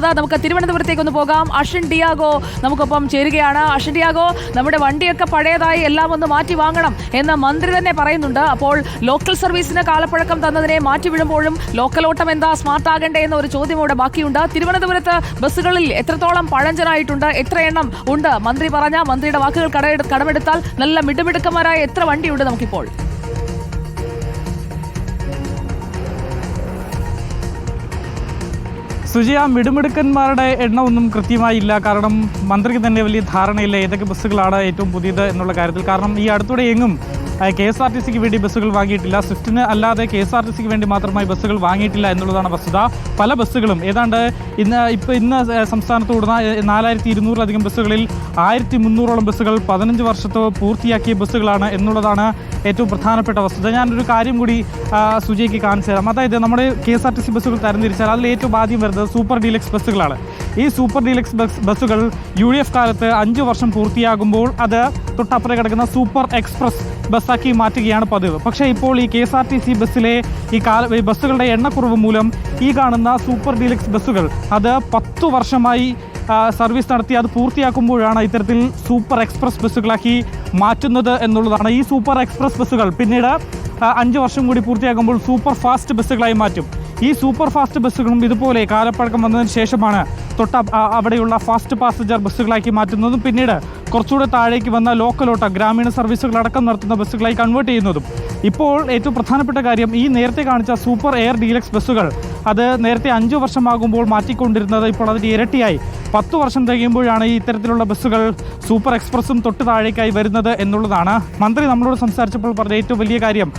അതാ നമുക്ക് തിരുവനന്തപുരത്തേക്ക് ഒന്ന് പോകാം. അഷിൻ ഡിയാഗോ നമുക്കൊപ്പം ചേരുകയാണ്. അഷിൻ ഡിയാഗോ നമ്മുടെ വണ്ടിയൊക്കെ പഴയതായി എല്ലാം ഒന്ന് മാറ്റി വാങ്ങണം എന്ന് മന്ത്രി തന്നെ പറയുന്നുണ്ട്. അപ്പോൾ ലോക്കൽ സർവീസിന് കാലപ്പഴക്കം തന്നതിനെ മാറ്റി വിടുമ്പോഴും ലോക്കൽ ഓട്ടം എന്താ സ്മാർട്ട് ആകണ്ടേ എന്ന ഒരു ചോദ്യം ഇവിടെ ബാക്കിയുണ്ട്. തിരുവനന്തപുരത്ത് ബസ്സുകളിൽ എത്രത്തോളം പഴഞ്ചനായിട്ടുണ്ട് എത്ര എണ്ണം ഉണ്ട്? മന്ത്രി പറഞ്ഞ മന്ത്രിയുടെ വാക്കുകൾ കടമെടുത്താൽ നല്ല മിടുമിടുക്കന്മാരായ എത്ര വണ്ടിയുണ്ട് നമുക്കിപ്പോൾ? സുജി ആ മിടുമിടുക്കന്മാരുടെ എണ്ണമൊന്നും കൃത്യമായില്ല കാരണം മന്ത്രിക്ക് തന്നെ വലിയ ധാരണയില്ല ഏതൊക്കെ ബസ്സുകളാണ് ഏറ്റവും പുതിയത് എന്നുള്ള കാര്യത്തിൽ. കാരണം ഈ അടുത്തൂടെ എങ്ങും കെ എസ് ആർ ടി സിക്ക് വേണ്ടി ബസ്സുകൾ വാങ്ങിയിട്ടില്ല. സ്വിഫ്റ്റിന് അല്ലാതെ കെ എസ് ആർ ടി സിക്ക് വേണ്ടി മാത്രമായി ബസ്സുകൾ വാങ്ങിയിട്ടില്ല എന്നുള്ളതാണ് വസ്തുത. പല ബസ്സുകളും ഏതാണ്ട് ഇന്ന് ഇപ്പോൾ ഇന്ന് സംസ്ഥാനത്ത് കൂടുന്ന നാലായിരത്തി ഇരുന്നൂറിലധികം ബസ്സുകളിൽ ആയിരത്തി മുന്നൂറോളം ബസ്സുകൾ പതിനഞ്ച് വർഷത്തോ പൂർത്തിയാക്കിയ ബസ്സുകളാണ് എന്നുള്ളതാണ് ഏറ്റവും പ്രധാനപ്പെട്ട വസ്തുത. ഞാനൊരു കാര്യം കൂടി സുജയ്ക്ക് കാണിച്ചു തരാം. അതായത് നമ്മുടെ K S R T C ബസ്സുകൾ തരംതിരിച്ചാൽ അതിൽ ഏറ്റവും ആദ്യം വരുന്നത് സൂപ്പർ ഡീലക്സ് ബസ്സുകളാണ്. ഈ സൂപ്പർ ഡീലക്സ് ബസ് ബസ്സുകൾ യു ഡി എഫ് കാലത്ത് അഞ്ച് വർഷം പൂർത്തിയാകുമ്പോൾ അത് തൊട്ടപ്പുറം കിടക്കുന്ന സൂപ്പർ എക്സ്പ്രസ് ബസ്സാക്കി മാറ്റുകയാണ് പതിവ്. പക്ഷേ ഇപ്പോൾ ഈ K S R T C ബസ്സിലെ ഈ കാല ബസ്സുകളുടെ എണ്ണക്കുറവ് മൂലം ഈ കാണുന്ന സൂപ്പർ ഡീലക്സ് ബസ്സുകൾ അത് പത്തു വർഷമായി സർവീസ് നടത്തി അത് പൂർത്തിയാക്കുമ്പോഴാണ് ഇത്തരത്തിൽ സൂപ്പർ എക്സ്പ്രസ് ബസ്സുകളാക്കി മാറ്റുന്നത് എന്നുള്ളതാണ്. ഈ സൂപ്പർ എക്സ്പ്രസ് ബസ്സുകൾ പിന്നീട് അഞ്ച് വർഷം കൂടി പൂർത്തിയാക്കുമ്പോൾ സൂപ്പർ ഫാസ്റ്റ് ബസ്സുകളായി മാറ്റും. ഈ സൂപ്പർ ഫാസ്റ്റ് ബസ്സുകളും ഇതുപോലെ കാലപ്പഴക്കം വന്നതിന് ശേഷമാണ് തൊട്ട അവിടെയുള്ള ഫാസ്റ്റ് പാസഞ്ചർ ബസ്സുകളാക്കി മാറ്റുന്നതും പിന്നീട് കുറച്ചുകൂടെ താഴേക്ക് വന്ന ലോക്കലോട്ട ഗ്രാമീണ സർവീസുകൾ അടക്കം നടത്തുന്ന ബസ്സുകളായി കൺവേർട്ട് ചെയ്യുന്നതും. ഇപ്പോൾ ഏറ്റവും പ്രധാനപ്പെട്ട കാര്യം ഈ നേരത്തെ കാണിച്ച സൂപ്പർ എയർ ഡീലക്സ് ബസ്സുകൾ. അത് നേരത്തെ അഞ്ചു വർഷമാകുമ്പോൾ മാറ്റിക്കൊണ്ടിരുന്നത് ഇപ്പോൾ അതിന്റെ ഇരട്ടിയായി. പത്ത് വർഷം തികയുമ്പോഴാണ് ഈ ഇത്തരത്തിലുള്ള ബസ്സുകൾ സൂപ്പർ എക്സ്പ്രസ്സും തൊട്ട് താഴേക്കായി വരുന്നത് എന്നുള്ളതാണ്. മന്ത്രി നമ്മളോട് സംസാരിച്ചപ്പോൾ പറഞ്ഞ ഏറ്റവും വലിയ കാര്യം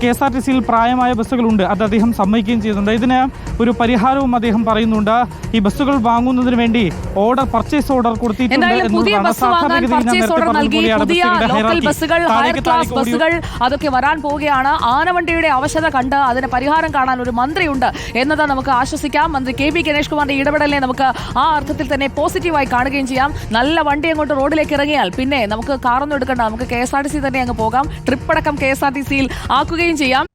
കെ എസ് ആർ ടി സിയിൽ പ്രായമായ ബസ്സുകളുണ്ട്. അത് അദ്ദേഹം സമ്മതിക്കുകയും ചെയ്യുന്നുണ്ട്. ഇതിന് ഒരു പരിഹാരവും അദ്ദേഹം പറയുന്നുണ്ട്. ഈ ബസ്സുകൾ വാങ്ങുന്നതിന് വേണ്ടി ഓർഡർ പർച്ചേസ് ഓർഡർ കൊടുത്തിട്ടുണ്ട് അതൊക്കെ വരാൻ പോവുകയാണ്. ആനവണ്ടിയുടെ അവശത കണ്ട് അതിന് പരിഹാരം കാണാൻ ഒരു മന്ത്രിയുണ്ട് എന്നത് നമുക്ക് ആശ്വസിക്കാം. മന്ത്രി കെ പി ഗണേഷ് കുമാറിന്റെ ഇടപെടലിനെ നമുക്ക് ആ അർത്ഥത്തിൽ തന്നെ പോസിറ്റീവായി കാണുകയും ചെയ്യാം. നല്ല വണ്ടി അങ്ങോട്ട് റോഡിലേക്ക് ഇറങ്ങിയാൽ പിന്നെ നമുക്ക് കാറൊന്നും എടുക്കണ്ട. നമുക്ക് K S R T C തന്നെ അങ്ങ് പോകാം. ട്രിപ്പ് അടക്കം കെ എസ് ആർ ടി സിയിൽ ആക്കുകയും ചെയ്യാം.